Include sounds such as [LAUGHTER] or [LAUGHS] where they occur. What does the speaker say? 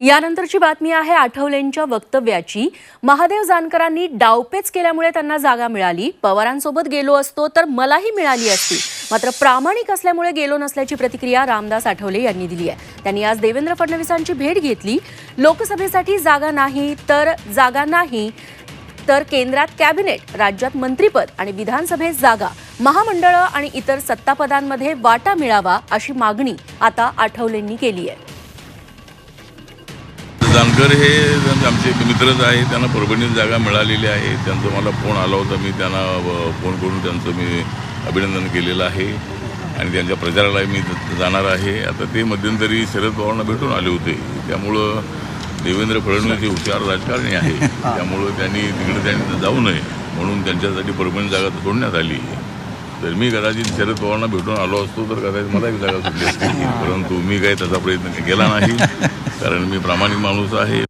यानंतरची बातमी आहे आठवलेंच्या वक्तव्याची. महादेव जानकरांनी डावपेच केल्यामुळे त्यांना जागा मिळाली. पवारांसोबत गेलो असतो तर मलाही मिळाली असती. मात्र प्रामाणिक असल्यामुळे गेलो नसल्याची प्रतिक्रिया रामदास आठवले यांनी दिली आहे. त्यांनी आज देवेंद्र फडणवीसांची भेट घेतली. लोकसभेसाठी जागा नाही तर जागा नाही तर केंद्रात कॅबिनेट राज्यात मंत्रीपद आणि विधानसभेत जागा. महामंडळं आणि इतर सत्तापदांमध्ये वाटा मिळावा अशी मागणी आता आठवलेंनी केली आहे. जानकर हे आमचे मित्रच आहे त्यांना परभणीत जागा मिळालेली आहे. त्यांचा मला फोन आला होता मी त्यांना फोन करून त्यांचं मी अभिनंदन केलेलं आहे. आणि त्यांच्या प्रचाराला मी जाणार आहे. आता ते मध्यंतरी शरद पवारांना भेटून आले होते. त्यामुळं देवेंद्र फडणवीस हे हुशार राजकारणी आहे. [LAUGHS] त्यामुळं त्यांनी तिकडे त्यांनी जाऊ नये म्हणून त्यांच्यासाठी परभणी जागा सोडण्यात आली. तर मी कदाचित शरद पवारांना भेटून आलो असतो तर कदाचित मला एक जागा सुटली असती. परंतु मी काही त्याचा प्रयत्न केला नाही. कारण मी प्रामाणिक माणूस आहे.